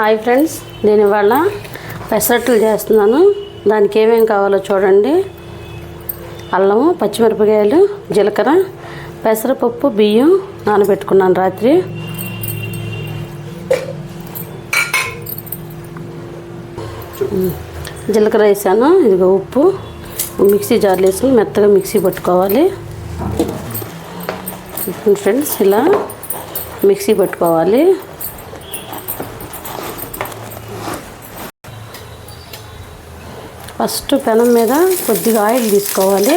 Hi friends నేను ఇవాళ పెసరట్లు చేస్తున్నాను. దానికి ఏమేమి కావాలో చూడండి. అల్లము పచ్చిమిరపకాయలు జీలకర్ర పెసరపప్పు బియ్యం నానబెట్టుకున్నాను రాత్రి. జీలకర్ర వేసాను. ఇదిగో ఉప్పు మిక్సీ జార్లు వేసుకుని మెత్తగా మిక్సీ పట్టుకోవాలి. ఫ్రెండ్స్ ఇలా మిక్సీ పట్టుకోవాలి. ఫస్ట్ పెనం మీద కొద్దిగా ఆయిల్ తీసుకోవాలి.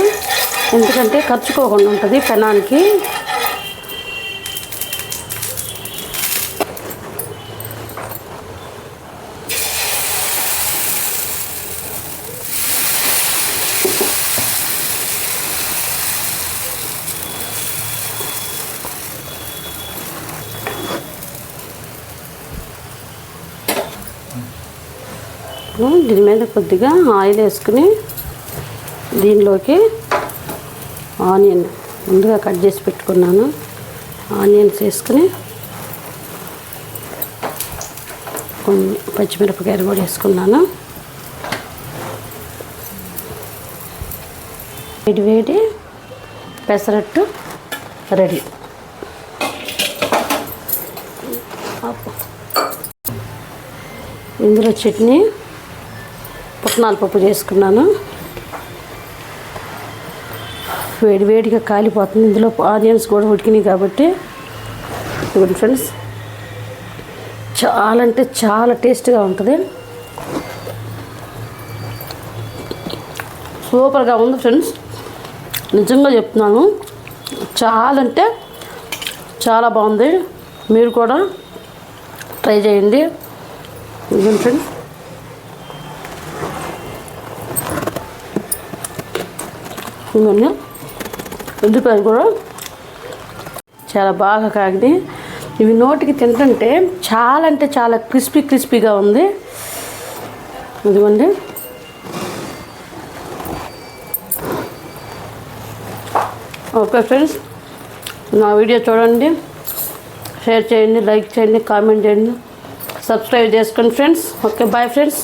ఎందుకంటే ఖర్చుకోకుండా ఉంటుంది పెనానికి. దీని మీద కొద్దిగా ఆయిల్ వేసుకుని దీనిలోకి ఆనియన్ ముందుగా కట్ చేసి పెట్టుకున్నాను. ఆనియన్స్ వేసుకుని కొన్ని పచ్చిమిరపకాయలు కూడా వేసుకున్నాను. వేడి వేడి పెసరట్టు రెడీ. ఇందులో చట్నీ పుట్నాల పప్పు చేసుకున్నాను. వేడి వేడిగా కాలిపోతుంది. ఇందులో ఆనియన్స్ కూడా ఉడికినాయి కాబట్టి. ఇదిగోండి ఫ్రెండ్స్. చాలా అంటే చాలా టేస్ట్గా ఉంటుంది. సూపర్గా ఉంది ఫ్రెండ్స్. నిజంగా చెప్తున్నాను. చాలా అంటే చాలా బాగుంది. మీరు కూడా ట్రై చేయండి. ఇదిగోండి ఫ్రెండ్స్. ఇవన్నీ ఉల్లిపాయలు కూడా. చాలా బాగా కాగింది ఇవి నోటికి తింటుంటే చాలా అంటే చాలా క్రిస్పీ క్రిస్పీగా ఉంది. ఇదిగోండి ఓకే ఫ్రెండ్స్ నా వీడియో చూడండి. షేర్ చేయండి లైక్ చేయండి కామెంట్ చేయండి. సబ్స్క్రైబ్ చేసుకోండి ఫ్రెండ్స్. Okay bye friends.